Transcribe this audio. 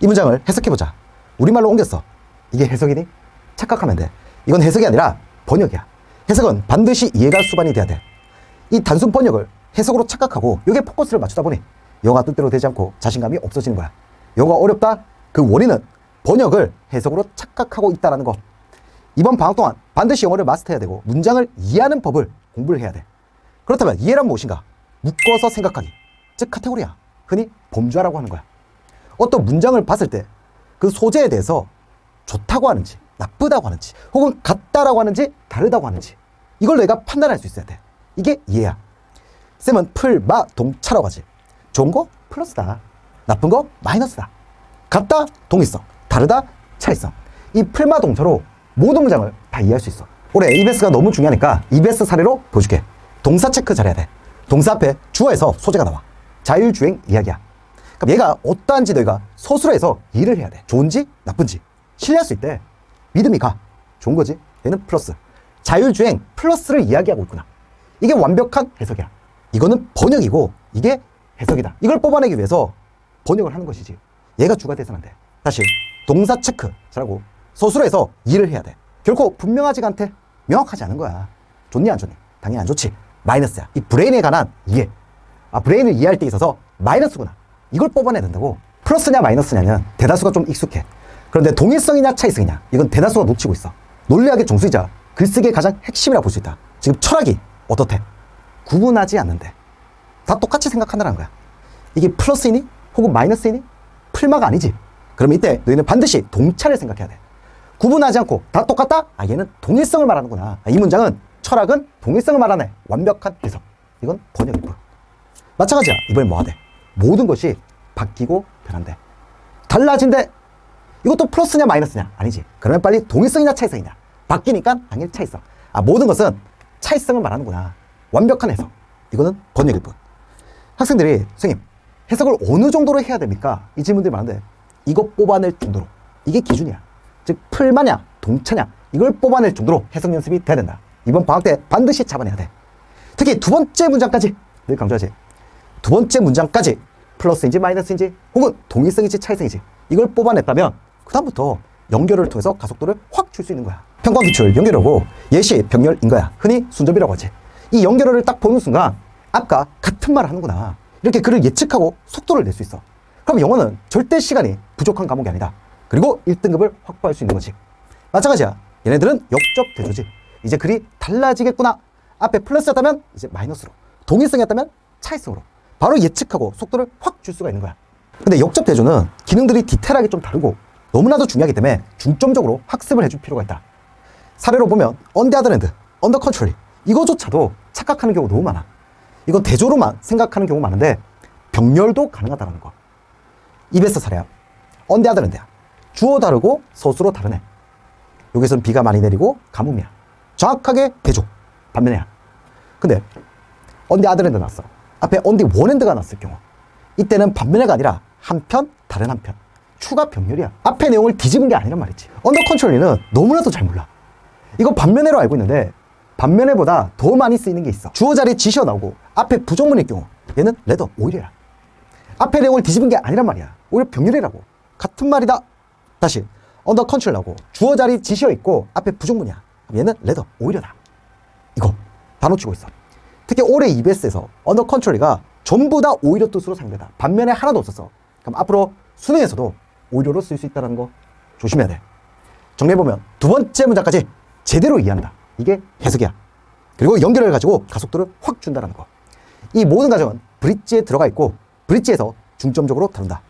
이 문장을 해석해보자. 우리말로 옮겼어. 이게 해석이니? 착각하면 돼. 이건 해석이 아니라 번역이야. 해석은 반드시 이해가 수반이 돼야 돼. 이 단순 번역을 해석으로 착각하고 여기에 포커스를 맞추다 보니 영화 뜻대로 되지 않고 자신감이 없어지는 거야. 영어가 어렵다? 그 원인은 번역을 해석으로 착각하고 있다는 거. 이번 방학 동안 반드시 영어를 마스터해야 되고 문장을 이해하는 법을 공부를 해야 돼. 그렇다면 이해란 무엇인가? 묶어서 생각하기. 즉 카테고리야. 흔히 범주화라고 하는 거야. 어떤 문장을 봤을 때 그 소재에 대해서 좋다고 하는지 나쁘다고 하는지 혹은 같다라고 하는지 다르다고 하는지 이걸 내가 판단할 수 있어야 돼. 이게 이해야. 쌤은 풀, 마, 동차라고 하지. 좋은 거 플러스다. 나쁜 거 마이너스다. 같다 동일성, 다르다 차이성. 이 풀마 동차로 모든 문장을 다 이해할 수 있어. 올해 EBS가 너무 중요하니까 EBS 사례로 보여줄게. 동사 체크 잘해야 돼. 동사 앞에 주어에서 소재가 나와. 자율주행 이야기야. 그럼 얘가 어떠한지 너희가 서술해서 이해를 해야 돼. 좋은지 나쁜지 신뢰할 수 있대. 믿음이 가. 좋은 거지. 얘는 플러스. 자율주행 플러스를 이야기하고 있구나. 이게 완벽한 해석이야. 이거는 번역이고 이게 해석이다. 이걸 뽑아내기 위해서 번역을 하는 것이지. 얘가 주가 돼서는 안 돼. 다시 동사 체크 잘하고 서술해서 이해를 해야 돼. 결코 분명하지가 않대. 명확하지 않은 거야. 좋니 안 좋니? 당연히 안 좋지. 마이너스야. 이 브레인에 관한 이해. 아 브레인을 이해할 때 있어서 마이너스구나. 이걸 뽑아내야 된다고. 플러스냐 마이너스냐는 대다수가 좀 익숙해. 그런데 동일성이냐 차이성이냐 이건 대다수가 놓치고 있어. 논리학의 정수이자 글쓰기의 가장 핵심이라 볼 수 있다. 지금 철학이 어떻대? 구분하지 않는데 다 똑같이 생각한다는 거야. 이게 플러스이니 혹은 마이너스이니 풀마가 아니지. 그럼 이때 너희는 반드시 동차를 생각해야 돼. 구분하지 않고 다 똑같다? 아 얘는 동일성을 말하는구나. 아, 이 문장은 철학은 동일성을 말하네. 완벽한 해석. 이건 번역일 뿐. 마찬가지야. 이번엔 뭐 하대? 모든 것이 바뀌고 변한대. 달라진대. 이것도 플러스냐 마이너스냐? 아니지. 그러면 빨리 동일성이냐 차이성이냐? 바뀌니까 당연히 차이성. 아 모든 것은 차이성을 말하는구나. 완벽한 해석. 이거는 번역일 뿐. 학생들이 선생님 해석을 어느 정도로 해야 됩니까? 이 질문들이 많은데 이거 뽑아낼 정도로 이게 기준이야. 즉 풀마냐 동차냐 이걸 뽑아낼 정도로 해석 연습이 돼야 된다. 이번 방학 때 반드시 잡아내야 돼. 특히 두 번째 문장까지 늘 강조하지. 두 번째 문장까지 플러스인지 마이너스인지 혹은 동일성인지 차이성인지 이걸 뽑아냈다면 그다음부터 연결을 통해서 가속도를 확 줄 수 있는 거야. 평가 기출 연결하고 예시 병렬인 거야. 흔히 순접이라고 하지. 이 연결어를 딱 보는 순간 아까 같은 말을 하는구나. 이렇게 글을 예측하고 속도를 낼 수 있어. 그럼 영어는 절대 시간이 부족한 과목이 아니다. 그리고 1등급을 확보할 수 있는 거지. 마찬가지야. 얘네들은 역접 대조지. 이제 글이 달라지겠구나. 앞에 플러스였다면 이제 마이너스로. 동일성이었다면 차이성으로. 바로 예측하고 속도를 확 줄 수가 있는 거야. 근데 역접 대조는 기능들이 디테일하게 좀 다르고 너무나도 중요하기 때문에 중점적으로 학습을 해줄 필요가 있다. 사례로 보면 언데아드랜드, 언더 컨트롤 이거조차도 착각하는 경우 너무 많아. 이건 대조로만 생각하는 경우 많은데 병렬도 가능하다는 거. 이베스 사례야. 언데아드랜드야. 주어 다르고 서술어 다르네. 여기서는 비가 많이 내리고 가뭄이야. 정확하게 대조. 반면에야. 근데 언디 아드랜드 났어. 앞에 언디 원핸드가 났을 경우 이때는 반면에가 아니라 한편 다른 한편 추가 병렬이야. 앞에 내용을 뒤집은 게 아니란 말이지. 언더 컨트롤리는 너무나도 잘 몰라. 이거 반면에로 알고 있는데 반면에보다 더 많이 쓰이는 게 있어. 주어 자리에 지시어 나오고 앞에 부정문일 경우 얘는 레더 오히려야. 앞에 내용을 뒤집은 게 아니란 말이야. 오히려 병렬이라고. 같은 말이다. 다시 언더 컨트롤 나오고 주어 자리 지시어 있고 앞에 부정문이야. 얘는 레더 오히려다. 이거 다 놓치고 있어. 특히 올해 EBS에서 언더 컨트롤이가 전부 다 오히려 뜻으로 사용되다. 반면에 하나도 없었어. 그럼 앞으로 수능에서도 오히려로 쓸 수 있다는 거 조심해야 돼. 정리해보면 두 번째 문장까지 제대로 이해한다. 이게 해석이야. 그리고 연결을 가지고 가속도를 확 준다는 거. 이 모든 과정은 브릿지에 들어가 있고 브릿지에서 중점적으로 다룬다.